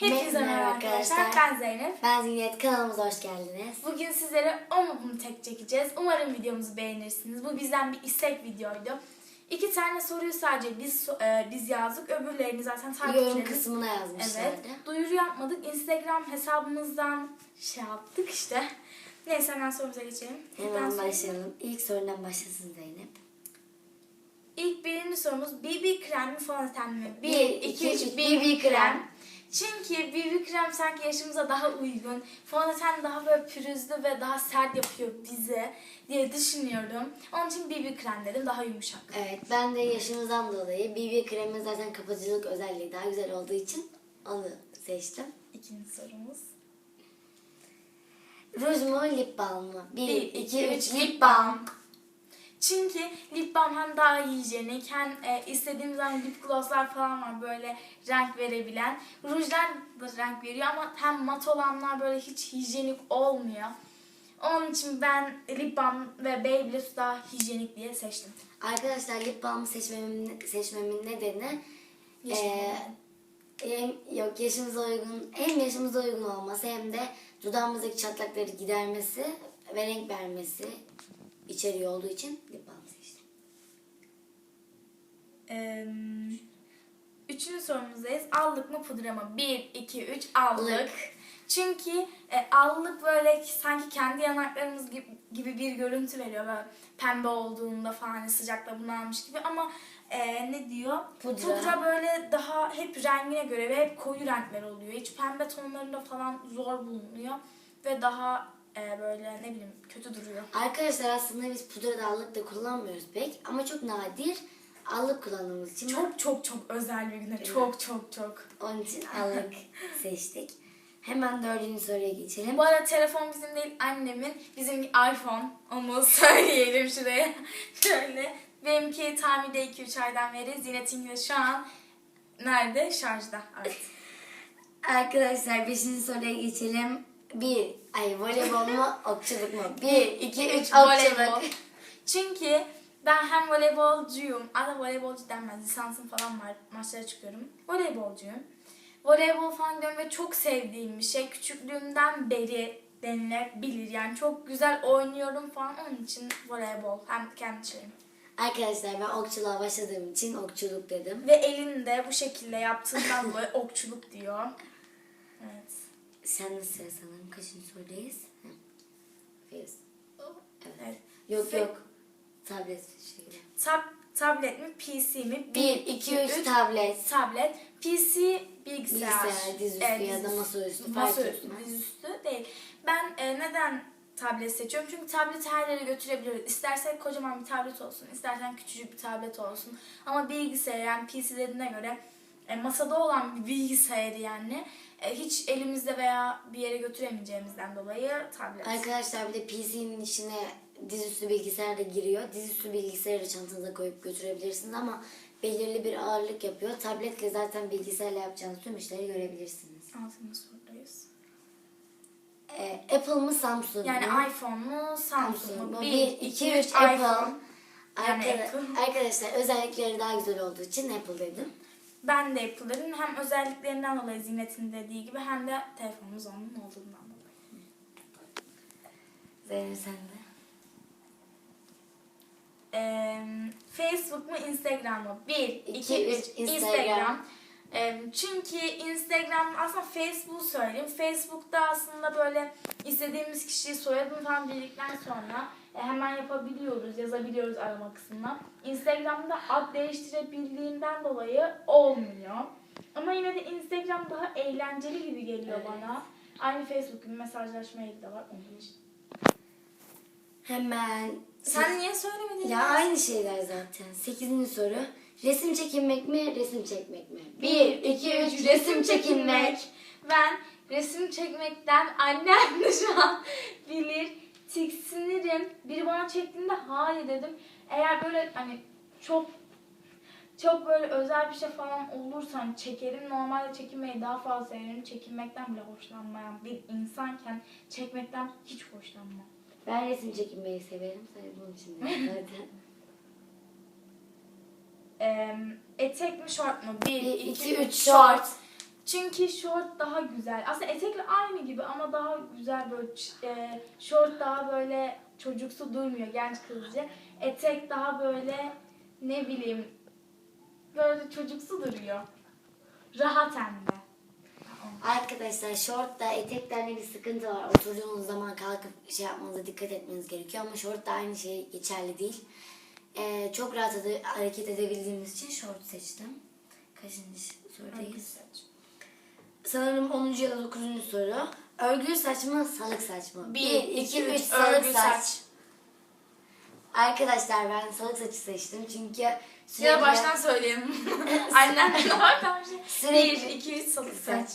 Hepinize Merhaba arkadaşlar. Ben Zeynep. Ben Zinet kanalımıza hoş geldiniz. Bugün sizlere o mu bunu tek çekeceğiz. Umarım videomuzu beğenirsiniz. Bu bizden bir istek videoydu. İki tane soruyu sadece biz e, biz yazdık. Öbürlerini zaten Yorum takipçilerimiz kısmına yazmışlardı. Evet. Duyuru yapmadık. Instagram hesabımızdan şey yaptık işte. Neyse hemen sorumuza geçelim. Hemen başlayalım. İlk sorundan başlasın Zeynep. İlk birinci sorumuz BB krem mi fondöten mi? 1, Bir, 2, iki, 3 üç, BB krem. Çünkü BB krem sanki yaşımıza daha uygun. Fondöten daha böyle pürüzlü ve daha sert yapıyor bize diye düşünüyorum. Onun için BB krem dedim daha yumuşak. Evet ben de yaşımızdan dolayı BB kremin zaten kapatıcılık özelliği daha güzel olduğu için onu seçtim. İkinci sorumuz. Ruj mu lip balm mı? 1, 1, 2, 2, 3 3 lip balm. Çünkü lip balm hem daha hijyenik hem e, istediğimiz zaman lip glosslar falan var böyle renk verebilen. Rujlar da renk veriyor ama hem mat olanlar böyle hiç hijyenik olmuyor. Onun için ben lip balm ve Babyliss daha hijyenik diye seçtim. Arkadaşlar lip balmı seçmemin, seçmemin nedeni eee, hem, yok yaşımıza uygun hem yaşımıza uygun olması hem de dudağımızdaki çatlakları gidermesi ve renk vermesi içeriği olduğu için lip balm seçtim. Ee, üçüncü sorumuzdayız. Allık mı pudra mı? 1, 2, 3 allık. Allık. Çünkü e, allık böyle sanki kendi yanaklarımız gibi, gibi bir görüntü veriyor. Böyle pembe olduğunda falan hani sıcakta bunalmış gibi ama e, ne diyor? Pudra. böyle daha hep rengine göre ve hep koyu renkler oluyor. Hiç pembe tonlarında falan zor bulunuyor ve daha e, böyle ne bileyim kötü duruyor. Arkadaşlar aslında biz pudra da allık da kullanmıyoruz pek ama çok nadir allık kullandığımız için Çok çok çok özel bir güne. Çok çok çok. onun için allık seçtik. Hemen dördüncü soruya geçelim. Bu arada telefon bizim değil annemin. Bizim iPhone. Onu söyleyelim şuraya. Şöyle. Benimki tamirde 2-3 aydan beri. Zinet'inki de şu an nerede? Şarjda. Evet. Arkadaşlar beşinci soruya geçelim. Bir, ay voleybol mu, okçuluk mu? Bir, iki, üç, Voleybol. okçuluk. Çünkü ben hem voleybolcuyum. Aslında voleybolcu denmez. Lisansım falan var. Maçlara çıkıyorum. Voleybolcuyum. Voleybol falan diyorum ve çok sevdiğim bir şey. Küçüklüğümden beri denilebilir. Yani çok güzel oynuyorum falan. Onun için voleybol. Hem kendi şeyim. Arkadaşlar ben okçuluğa başladığım için okçuluk dedim. Ve elinde bu şekilde yaptığından dolayı okçuluk diyor. Evet. Sen de sıra sanırım. Kaçıncı sorudayız? Hı. Filiz. Evet. evet. Yok Fe- yok. Tablet şeyle. Tab tablet mi, PC mi? Bir, iki, üç tablet. Tablet. PC bilgisayar. Bilgisayar, dizüstü ya da masaüstü, fark Masaüstü, etmez. dizüstü değil. Ben e, neden tablet seçiyorum? Çünkü tableti her yere götürebiliyoruz. İstersen kocaman bir tablet olsun, istersen küçücük bir tablet olsun. Ama bilgisayar yani PC'lerine göre e, masada olan bir bilgisayarı yani e, hiç elimizde veya bir yere götüremeyeceğimizden dolayı tablet. Arkadaşlar bir de PC'nin içine dizüstü bilgisayar da giriyor. Dizüstü bilgisayarı çantanıza koyup götürebilirsiniz ama belirli bir ağırlık yapıyor. Tabletle zaten bilgisayarla yapacağınız tüm işleri görebilirsiniz. Altıncı sorudayız. Ee, Apple mı Samsung Yani mu? iPhone mu, Samsung mu? 1, 1, 2, 2, 3 3 Apple. iPhone. Yani Apple. Arkadaşlar özellikleri daha güzel olduğu için Apple dedim. Ben de Apple'ların hem özelliklerinden dolayı Zinet'in dediği gibi hem de telefonumuz onun olduğundan dolayı. Zeynep sen de. Ee, Facebook mu Instagram mı? 1, 2, İki, 3 üç, Instagram. Instagram. Çünkü Instagram aslında Facebook'u söyleyeyim. Facebook'ta aslında böyle istediğimiz kişiyi soyadını falan bildikten sonra e, hemen yapabiliyoruz, yazabiliyoruz arama kısmına. Instagram'da ad değiştirebildiğinden dolayı olmuyor. Ama yine de Instagram daha eğlenceli gibi geliyor Evet. bana. Aynı Facebook gibi mesajlaşma yeri de var onun için. Hemen. Sen niye söylemedin? Ya aynı şeyler zaten. Sekizinci soru. Resim çekinmek mi, resim çekmek mi? 1, 2, 3 resim çekinmek. Ben resim çekmekten annem de şu an bilir. Tiksinirim. Biri bana çektiğinde hayır dedim. Eğer böyle hani çok çok böyle özel bir şey falan olursa hani çekerim. Normalde çekinmeyi daha fazla severim. Çekinmekten bile hoşlanmayan bir insanken çekmekten hiç hoşlanmam. Ben resim çekinmeyi severim. Sadece bunun için zaten. Etek mi şort mu? 1, Bir, 2, iki, 3 üç, şort. Çünkü short daha güzel. Aslında etekle aynı gibi ama daha güzel böyle e, short daha böyle çocuksu durmuyor genç kızcı. Etek daha böyle ne bileyim böyle çocuksu duruyor. Rahat hem de. Arkadaşlar şortta eteklerde bir sıkıntı var. Oturduğunuz zaman kalkıp şey yapmanıza dikkat etmeniz gerekiyor ama şortta aynı şey geçerli değil. Ee, çok rahat ede- hareket edebildiğimiz için şort seçtim. Kaçıncı sorudayız? Sanırım 10. ya da 9. soru. Örgülü saç mı, salık saç mı? 1, 2, 3 salık örgü saç. Arkadaşlar ben salık saçı seçtim çünkü sürekli... Ya da baştan söyleyelim. Annem de oradan şey. Sürekli- 1, 2, 3 salık saç.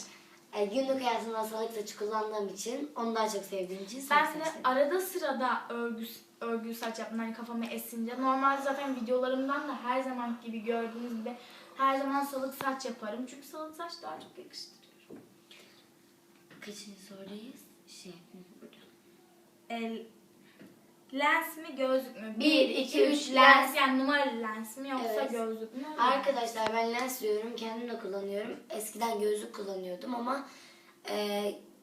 E, günlük hayatımda salık saçı kullandığım için, onu daha çok sevdiğim için Ben de saçtım. arada sırada örgü, örgü saç yaptım hani kafamı esince. Normalde zaten videolarımdan da her zaman gibi gördüğünüz gibi her zaman salık saç yaparım. Çünkü salık saç daha çok yakıştırıyor. Kaçıncı sorudayız? Şey, burada. El, lens mi gözlük mü? Bir, iki, üç, lens. Yani numaralı lens mi yoksa Evet. gözlük mü? Arkadaşlar ben lens diyorum, kendim de kullanıyorum. Eskiden gözlük kullanıyordum ama e,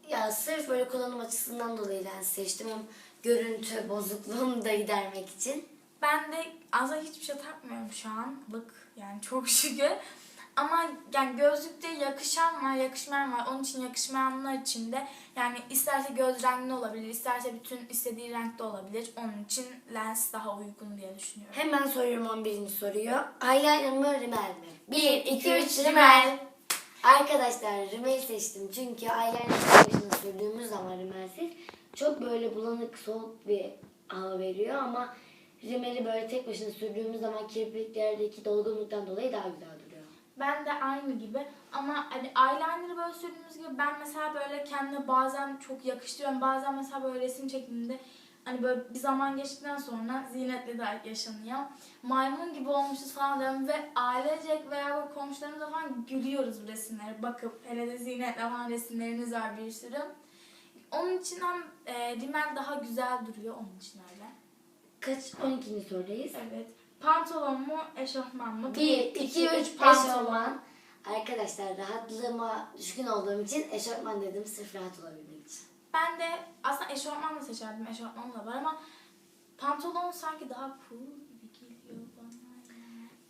ya sırf böyle kullanım açısından dolayı lens seçtim. Hem görüntü bozukluğumu da gidermek için. Ben de aslında hiçbir şey takmıyorum şu anlık. Yani çok şükür. Ama yani gözlükte yakışan var, yakışmayan var. Onun için yakışmayanlar için de yani isterse göz rengli olabilir, isterse bütün istediği renkte olabilir. Onun için lens daha uygun diye düşünüyorum. Hemen soruyorum 11. soruyu. Eyeliner mı, rimel mi? 1, 2, 3, rimel. Arkadaşlar rimel seçtim çünkü eyeliner tek başına sürdüğümüz zaman rimelsiz çok böyle bulanık, soğuk bir hava veriyor ama rimeli böyle tek başına sürdüğümüz zaman kirpiklerdeki dolgunluktan dolayı daha güzel. Ben de aynı gibi ama hani eyeliner'ı böyle sürdüğümüz gibi ben mesela böyle kendime bazen çok yakıştırıyorum. Bazen mesela böyle resim çekiminde hani böyle bir zaman geçtikten sonra ziynetle de yaşanıyor. Maymun gibi olmuşuz falan diyorum ve ailecek veya komşularımızla falan gülüyoruz bu resimlere. Bakıp hele de ziynetle falan resimleriniz var bir sürü. Onun için hem e, rimel daha güzel duruyor onun için öyle. Kaç? 12. sorudayız. Evet. Pantolon mu, eşofman mı? 1, 2, 3 eşofman. Arkadaşlar rahatlığıma düşkün olduğum için eşofman dedim sırf rahat olabilmek için. Ben de aslında eşofman da seçerdim. Eşofman da var ama pantolon sanki daha cool.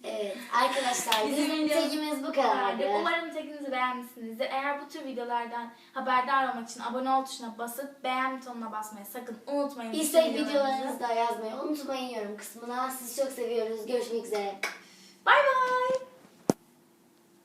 Evet arkadaşlar Bizim bizim tekimiz bu kadardı. Umarım tekinizi beğenmişsinizdir. Eğer bu tür videolardan haberdar olmak için abone ol tuşuna basıp beğen butonuna basmayı sakın unutmayın. İstek videolarınızı da yazmayı unutmayın yorum kısmına. Sizi çok seviyoruz. Görüşmek üzere. Bay bay.